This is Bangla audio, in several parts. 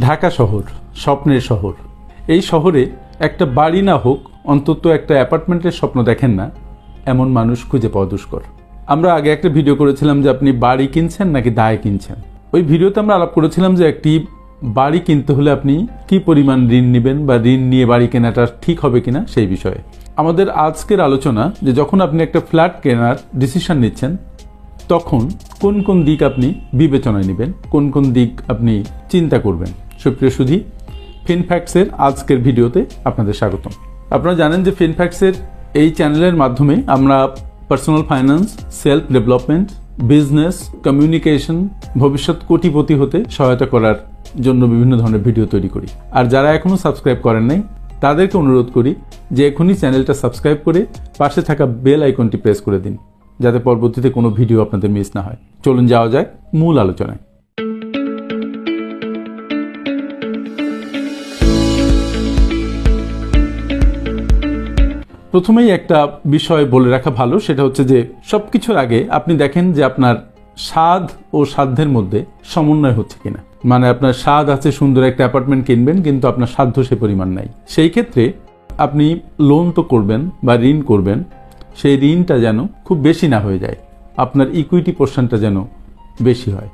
ঢাকা শহর, স্বপ্নের শহর। এই শহরে একটা বাড়ি না হোক, অন্তত একটা অ্যাপার্টমেন্টের স্বপ্ন দেখেন না, এমন মানুষ খুঁজে পাওয়া দুষ্কর। আমরা আগে একটা ভিডিও করেছিলাম যে আপনি বাড়ি কিনছেন নাকি দায় কিনছেন। ওই ভিডিওতে আমরা আলাপ করেছিলাম যে একটি বাড়ি কিনতে হলে আপনি কি পরিমাণ ঋণ নেবেন বা ঋণ নিয়ে বাড়ি কেনাটা ঠিক হবে কিনা সেই বিষয়ে। আমাদের আজকের আলোচনা যে যখন আপনি একটা ফ্ল্যাট কেনার ডিসিশন নিচ্ছেন, তখন কোন কোন দিক আপনি বিবেচনায় নেবেন, কোন কোন দিক আপনি চিন্তা করবেন। সুপ্রিয় সুধী ফিনফ্যাক্টসের আজকের ভিডিওতে আপনাদের স্বাগতম। আপনারা জানেন যে ফিনফ্যাক্টসের এই চ্যানেলের মাধ্যমে আমরা personal finance self development business communication ভবিষ্যৎ কোটিপতি হতে সহায়তা করার জন্য বিভিন্ন ধরনের ভিডিও তৈরি করি। আর যারা এখনও সাবস্ক্রাইব করেন নাই, তাদেরকে অনুরোধ করি যে এখনই চ্যানেলটা সাবস্ক্রাইব করে পাশে থাকা বেল আইকনটি প্রেস করে দিন, যাতে পরবর্তীতে কোনো ভিডিও আপনাদের মিস না হয়। চলুন যাওয়া যাক মূল আলোচনায়। প্রথমেই একটা বিষয় বলে রাখা ভালো, সেটা হচ্ছে যে সব কিছুর আগে আপনি দেখেন যে আপনার স্বাদ ও সাধ্যের মধ্যে সমন্বয় হচ্ছে কিনা। মানে আপনার স্বাদ আছে, সুন্দর একটা অ্যাপার্টমেন্ট কিনবেন, কিন্তু আপনার সাধ্য সে পরিমাণ নাই। সেই ক্ষেত্রে আপনি লোন তো করবেন বা ঋণ করবেন, সেই ঋণটা যেন খুব বেশি না হয়ে যায়, আপনার ইকুইটি পোর্শনটা যেন বেশি হয়।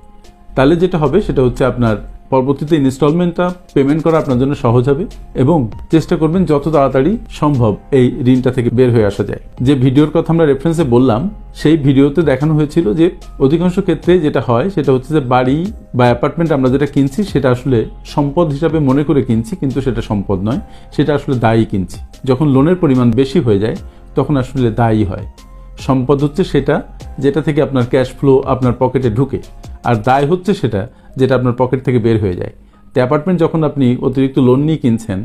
তাহলে যেটা হবে, সেটা হচ্ছে আপনার পরবর্তীতে ইনস্টলমেন্টটা পেমেন্ট করা আপনার জন্য সহজ হবে এবং চেষ্টা করবেন যত তাড়াতাড়ি সম্ভব এই ঋণটা থেকে বের হয়ে আসা যায়। যে ভিডিওর কথা আমরা রেফারেন্সে বললাম, সেই ভিডিওতে দেখানো হয়েছিল যে অধিকাংশ ক্ষেত্রে যেটা হয় সেটা হচ্ছে যে বাড়ি বা অ্যাপার্টমেন্ট আমরা যেটা কিনছি সেটা আসলে সম্পদ হিসাবে মনে করে কিনছি, কিন্তু সেটা সম্পদ নয়। সেটা আসলে দায়ী কিনছি। যখন লোনের পরিমাণ বেশি হয়ে যায়, তখন আসলে দায়ী হয়। সম্পদ হচ্ছে সেটা যেটা থেকে আপনার ক্যাশ ফ্লো আপনার পকেটে ঢুকে। আর দায় হচ্ছে সেটা যেটা আপনার পকেট থেকে বের হয়ে যায়। তো অ্যাপার্টমেন্ট যখন আপনি অতিরিক্ত লোন নিয়ে কিনছেন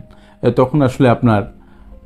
তখন আসলে আপনার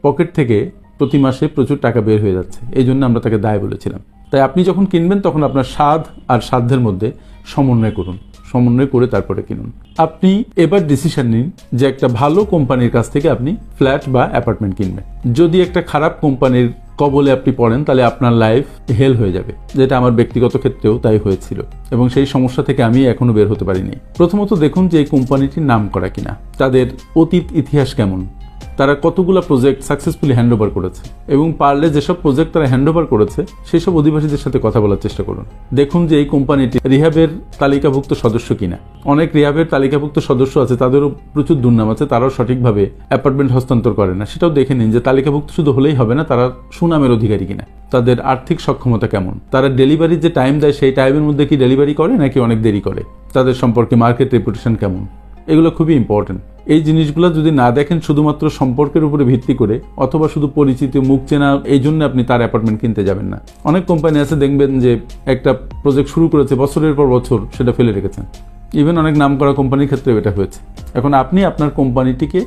পকেট থেকে প্রতি মাসে প্রচুর টাকা বের হয়ে যাচ্ছে। এই জন্য আমরা তাকে দায় বলেছিলাম। তাই আপনি যখন কিনবেন, তখন আপনার স্বাদ আর সাধ্যের মধ্যে সমন্বয় করুন। সমন্বয় করে তারপরে কিনুন। আপনি এবার ডিসিশন নিন যে একটা ভালো কোম্পানির কাছ থেকে আপনি ফ্ল্যাট বা অ্যাপার্টমেন্ট কিনবেন। যদি একটা খারাপ কোম্পানির কবলে আপনি পড়েন, তাহলে আপনার লাইফ হেল হয়ে যাবে। যেটা আমার ব্যক্তিগত ক্ষেত্রেও তাই হয়েছিল। এবং সেই সমস্যা থেকে আমি এখনও বের হতে পারিনি। প্রথমত দেখুন যে এই কোম্পানিটির নাম করা কিনা। তাদের অতীত ইতিহাস কেমন? তারা কতগুলো প্রজেক্ট সাকসেসফুলি হ্যান্ড ওভার করেছে এবং পারলে যেসব প্রজেক্ট তারা হ্যান্ড ওভার করেছে, সেসব অধিবাসীদের সাথে কথা বলার চেষ্টা করুন। দেখুন যে এই কোম্পানিটি রিহাবের তালিকাভুক্ত সদস্য কিনা। অনেক রিহাবের তালিকাভুক্ত সদস্য আছে, তাদেরও প্রচুর দুর্নাম আছে, তারাও সঠিকভাবে অ্যাপার্টমেন্ট হস্তান্তর করে না। সেটাও দেখে নিন যে তালিকাভুক্ত শুধু হলেই হবে না, তারা সুনামের অধিকারী কিনা। তাদের আর্থিক সক্ষমতা কেমন? তারা ডেলিভারির যে টাইম দেয়, সেই টাইমের মধ্যে কি ডেলিভারি করে নাকি অনেক দেরি করে? তাদের সম্পর্কে মার্কেট রেপুটেশন কেমন? এগুলো খুবই ইম্পর্টেন্ট এই জিনিসগুলো যদি না দেখেন শুধুমাত্র সম্পর্কের উপরে ভিত্তি করে, অথবা শুধু পরিচিত, মুখ চেনা, এই জন্য আপনি তার অ্যাপার্টমেন্ট কিনতে যাবেন না। অনেক কোম্পানি আছে দেখবেন যে একটা প্রজেক্ট শুরু করেছে, বছরের পর বছর সেটা ফেলে রেখেছেন। ইভেন অনেক নাম করা কোম্পানির ক্ষেত্রেও এটা হয়েছে। এখন আপনি আপনার কোম্পানিটিকে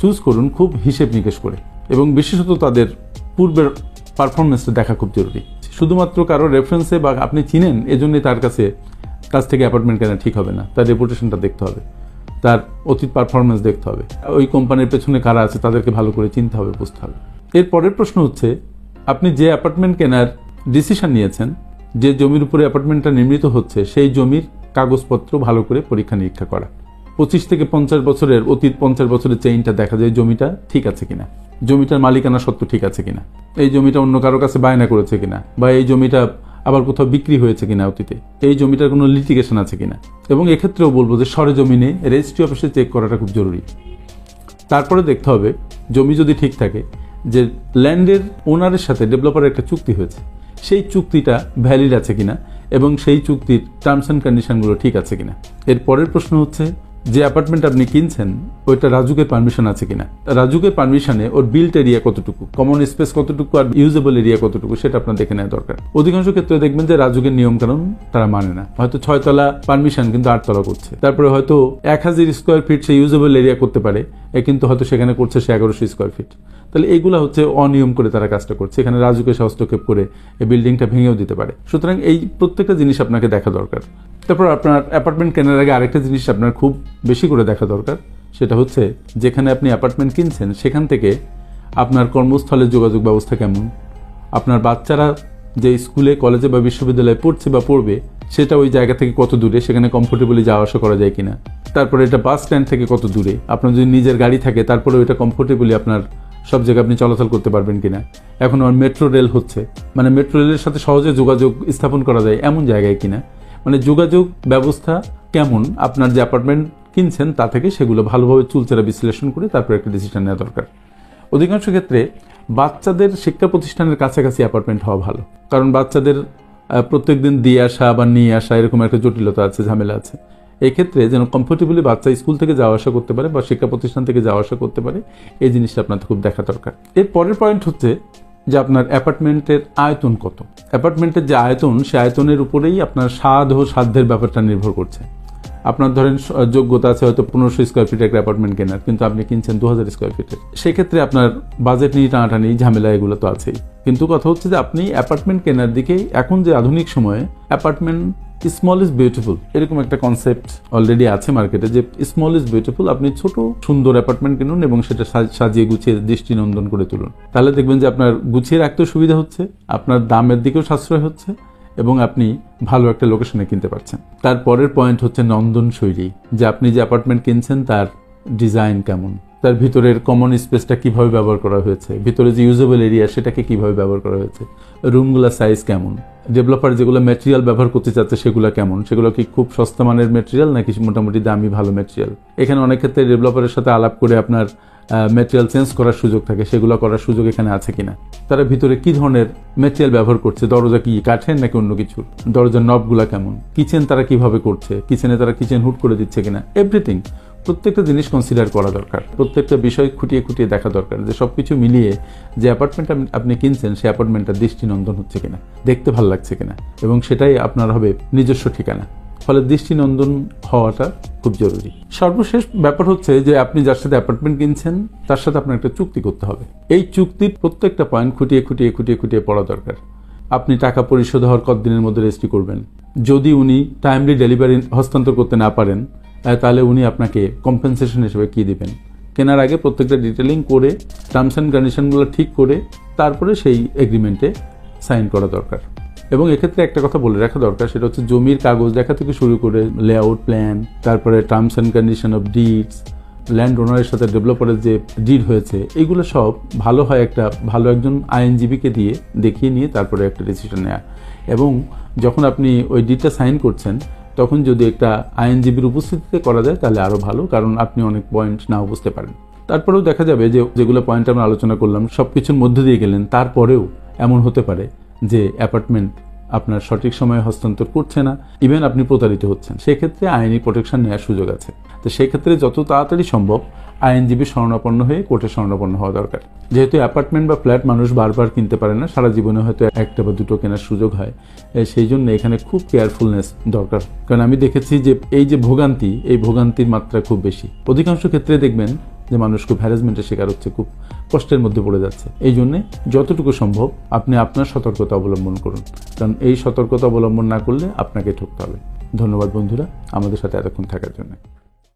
চুজ করুন খুব হিসেব নিকেশ করে, এবং বিশেষত তাদের পূর্বের পারফরমেন্সটা দেখা খুব জরুরি। শুধুমাত্র কারও রেফারেন্সে বা আপনি চিনেন, এজন্যই তার কাছে, কাছ থেকে অ্যাপার্টমেন্ট কেনা ঠিক হবে না। তার রেপুটেশনটা দেখতে হবে। তার অতীত পারফরমেন্স দেখতে হবে। ওই কোম্পানির পেছনে কারা আছে তাদেরকে ভালো করে চিনতে হবে, বুঝতে হবে। এর পরের প্রশ্ন হচ্ছে, আপনি যে অ্যাপার্টমেন্ট কেনার ডিসিশন নিয়েছেন, যে জমির উপরে অ্যাপার্টমেন্টটা নির্মিত হচ্ছে, সেই জমির কাগজপত্র ভালো করে পরীক্ষা নিরীক্ষা করা। পঁচিশ থেকে পঞ্চাশ বছরের অতীত পঞ্চাশ বছরের চেইনটা দেখা যায়, জমিটা ঠিক আছে কিনা? জমিটার মালিকানা সত্ত্ব ঠিক আছে কিনা? এই জমিটা অন্য কারও কাছে বায়না করেছে কিনা? বা এই জমিটা আবার কোথাও বিক্রি হয়েছে কিনা অতীতে? এই জমিটার কোনো লিটিগেশন আছে কিনা? এবং এক্ষেত্রেও বলব যে সরে জমিনে রেজিস্ট্রি অফিসে চেক করাটা খুব জরুরি। তারপরে দেখতে হবে, জমি যদি ঠিক থাকে, যে ল্যান্ডের ওনারের সাথে ডেভেলপারের একটা চুক্তি হয়েছে, সেই চুক্তিটা ভ্যালিড আছে কিনা এবং সেই চুক্তির টার্মস অ্যান্ড কন্ডিশনগুলো ঠিক আছে কিনা? এর পরের প্রশ্ন হচ্ছে যে অ্যাপার্টমেন্ট আপনি কিনছেন, ওইটা রাজুকের পারমিশন আছে কিনা? রাজুকের পারমিশনে ওর বিল্ট এরিয়া কতটুকু? কমন স্পেস কতটুকু আর ইউজেবল এরিয়া কতটুকু সেটা আপনার দেখে নেওয়া দরকার। অধিকাংশ ক্ষেত্রে দেখবেন যে রাজুকের নিয়ম কারণ তারা মানে না। হয়তো ছয়তলা পারমিশন কিন্তু আটতলা করছে। তারপরে হয়তো এক হাজার স্কোয়ার ফিট সে ইউজেবল এরিয়া করতে পারে। এ কিন্তু হয়তো সেখানে করছে সে এগারোশো স্কোয়ার ফিট তাহলে এইগুলো হচ্ছে অনিয়ম করে তারা কাজটা করছে। এখানে রাজুকে হস্তক্ষেপ করে এই বিল্ডিংটা ভেঙেও দিতে পারে। সুতরাং এই প্রত্যেকটা জিনিস আপনাকে দেখা দরকার। তারপর আপনার অ্যাপার্টমেন্ট কেনার আগে আরেকটা জিনিস আপনার খুব বেশি করে দেখা দরকার। সেটা হচ্ছে যেখানে আপনি অ্যাপার্টমেন্ট কিনছেন, সেখান থেকে আপনার কর্মস্থলের যোগাযোগ ব্যবস্থা কেমন? আপনার বাচ্চারা যে স্কুলে কলেজে বা বিশ্ববিদ্যালয়ে পড়ছে বা পড়বে, সেটা ওই জায়গা থেকে কত দূরে? সেখানে কমফোর্টেবলি যাওয়া আসা করা যায় কিনা? তারপরে এটা বাস স্ট্যান্ড থেকে কত দূরে? আপনার যদি নিজের গাড়ি থাকে তারপরে এটা কমফোর্টেবলি আপনার সব জায়গায় আপনি চলাচল করতে পারবেন কিনা। এখন আমার মেট্রো রেল হচ্ছে। মানে মেট্রো রেলের সাথে সহজে যোগাযোগ স্থাপন করা যায় এমন জায়গায় কিনা। মানে যোগাযোগ ব্যবস্থা কেমন? আপনার যে অ্যাপার্টমেন্ট কিনছেন, তা থেকে সেগুলো ভালোভাবে চুলচেরা বিশ্লেষণ করে তারপর একটা ডিসিশন নেওয়া দরকার। অধিকাংশ ক্ষেত্রে বাচ্চাদের শিক্ষা প্রতিষ্ঠানের কাছাকাছি অ্যাপার্টমেন্ট হওয়া ভালো। কারণ বাচ্চাদের প্রত্যেক দিন দিয়ে আসা বা নিয়ে আসা এরকম একটা জটিলতা আছে, ঝামেলা আছে। এই ক্ষেত্রে যেন কমফোর্টেবলি বাচ্চা স্কুল থেকে যাওয়া আসা করতে পারে বা শিক্ষা প্রতিষ্ঠান থেকে যাওয়া আসা করতে পারে, এই জিনিসটা আপনার খুব দেখা দরকার। এর পরের পয়েন্ট হচ্ছে যে আপনার অ্যাপার্টমেন্টের আয়তন কত। অ্যাপার্টমেন্টের যে আয়তন, সে আয়তনের উপরেই আপনার স্বাদ ও সাধ্যের ব্যাপারটা নির্ভর করছে। আপনার ধরেন যোগ্যতা আছে হয়তো পনেরোশো স্কোয়ার ফিটের একটা অ্যাপার্টমেন্ট কেনার, কিন্তু আপনি কিনছেন দু হাজার স্কোয়ার ফিটের সেক্ষেত্রে আপনার বাজেট নিয়ে টানাটানি, ঝামেলা এগুলো তো আছেই। কিন্তু কথা হচ্ছে যে আপনি অ্যাপার্টমেন্ট কেনার দিকে এখন যে আধুনিক সময়ে অ্যাপার্টমেন্ট স্মল ইজ বিউটিফুল এরকম একটা কনসেপ্ট অলরেডি আছে মার্কেটে যে স্মল ইজ বিউটিফুল আপনি ছোট, সুন্দর অ্যাপার্টমেন্ট কিনুন এবং সেটা সাজ- সাজিয়ে গুছিয়ে দৃষ্টিনন্দন করে তুলুন। তাহলে দেখবেন যে আপনার গুছিয়ে রাখতেও সুবিধা হচ্ছে, আপনার দামের দিকেও সাশ্রয় হচ্ছে এবং আপনি ভালো একটা লোকেশনে কিনতে পারছেন। তার পরের পয়েন্ট হচ্ছে নন্দন শৈলী, যে আপনি যে অ্যাপার্টমেন্ট কিনছেন তার ডিজাইন কেমন, তার ভিতরের কমন স্পেসটা কীভাবে ব্যবহার করা হয়েছে, ভিতরে যে ইউজেবল এরিয়া সেটাকে কীভাবে ব্যবহার করা হয়েছে রুমগুলোর সাইজ কেমন ডেভেলপার যেগুলো ম্যাটেরিয়াল ব্যবহার করতে চাচ্ছে সেগুলো কেমন? সেগুলো কি খুব সস্তা মানের ম্যাটেরিয়াল নাকি মোটামুটি দামি ভালো ম্যাটেরিয়াল এখানে অনেক ক্ষেত্রে ডেভেলপারের সাথে আলাপ করে আপনার ম্যাটেরিয়াল চেঞ্জ করার সুযোগ থাকে, সেগুলো করার সুযোগ এখানে আছে কিনা? তারা ভিতরে কি ধরনের ম্যাটেরিয়াল ব্যবহার করছে? দরজা কি কাঠের নাকি অন্য কিছু দরজার নবগুলা কেমন? কিচেন তারা কীভাবে করছে? কিচেনে তারা কিচেন হুট করে দিচ্ছে কিনা? এভরিথিং প্রত্যেকটা জিনিস কনসিডার করা দরকার। প্রত্যেকটা বিষয় খুঁটিয়ে খুঁটিয়ে দেখা দরকার। যে সব কিছু মিলিয়ে যে অ্যাপার্টমেন্ট আপনি কিনছেন, সেই অ্যাপার্টমেন্টটা দৃষ্টিনন্দন হচ্ছে কিনা, দেখতে ভালো লাগছে কিনা, এবং সেটাই আপনার হবে নিজস্ব ঠিকানা। ফলে দৃষ্টিনন্দন হওয়াটা খুব জরুরি। সর্বশেষ ব্যাপার হচ্ছে যে আপনি যার সাথে অ্যাপার্টমেন্ট কিনছেন, তার সাথে আপনার একটা চুক্তি করতে হবে। এই চুক্তির প্রত্যেকটা পয়েন্ট খুঁটিয়ে খুঁটিয়ে খুঁটিয়ে খুঁটিয়ে পড়া দরকার। আপনি টাকা পরিশোধ হওয়ার কতদিনের মধ্যে রেজিস্ট্রি করবেন? যদি উনি টাইমলি ডেলিভারি হস্তান্তর করতে না পারেন তাহলে উনি আপনাকে কম্পেনসেশন হিসেবে কী দিবেন? কেনার আগে প্রত্যেকটা ডিটেলিং করে টার্মস অ্যান্ড কন্ডিশনগুলো ঠিক করে, তারপরে সেই এগ্রিমেন্টে সাইন করা দরকার। এবং এক্ষেত্রে একটা কথা বলে রাখা দরকার, সেটা হচ্ছে জমির কাগজ দেখা থেকে শুরু করে লেআউট প্ল্যান তারপরে terms and condition of deeds land ওনারের সাথে ডেভেলপারের যে ডিড হয়েছে, এগুলো সব ভালো হয় একটা, ভালো একজন আইনজীবীকে দিয়ে দেখিয়ে নিয়ে তারপরে একটা ডিসিশন নেওয়া এবং যখন আপনি ওই ডিডটা সাইন করছেন তখন যদি একটা আইনজীবীর উপস্থিতিতে করা যায়, তাহলে আরও ভালো, কারণ আপনি অনেক পয়েন্ট নাও বুঝতে পারেন। তারপরেও দেখা যাবে যে, যেগুলো পয়েন্ট আমরা আলোচনা করলাম সব কিছুর মধ্যে দিয়ে গেলেন। তারপরেও এমন হতে পারে যে অ্যাপার্টমেন্ট আপনার সঠিক সময়ে হস্তান্তর করছে না ইভেন আপনি প্রতারিত হচ্ছেন। সেক্ষেত্রে আইনি প্রোটেকশন নেওয়ার সুযোগ আছে। তো সেক্ষেত্রে যত তাড়াতাড়ি সম্ভব আইনজীবী শরণাপন্ন হয়ে কোর্টে শরণাপন্ন হওয়া দরকার। যেহেতু অ্যাপার্টমেন্ট বা ফ্ল্যাট মানুষ বারবার কিনতে পারে না, সারা জীবনে হয়তো একটা বা দুটো কেনার সুযোগ হয়। সেই জন্য এখানে খুব কেয়ারফুলনেস দরকার। কারণ আমি দেখেছি যে এই যে ভোগান্তি, এই ভোগান্তির মাত্রা খুব বেশি। অধিকাংশ ক্ষেত্রে দেখবেন যে মানুষ খুব হ্যারাসমেন্টের শিকার হচ্ছে, খুব কষ্টের মধ্যে পড়ে যাচ্ছে। এই জন্যে যতটুকু সম্ভব আপনি আপনার সতর্কতা অবলম্বন করুন। কারণ এই সতর্কতা অবলম্বন না করলে আপনাকে ঠকতে হবে। ধন্যবাদ বন্ধুরা, আমাদের সাথে এতক্ষণ থাকার জন্য।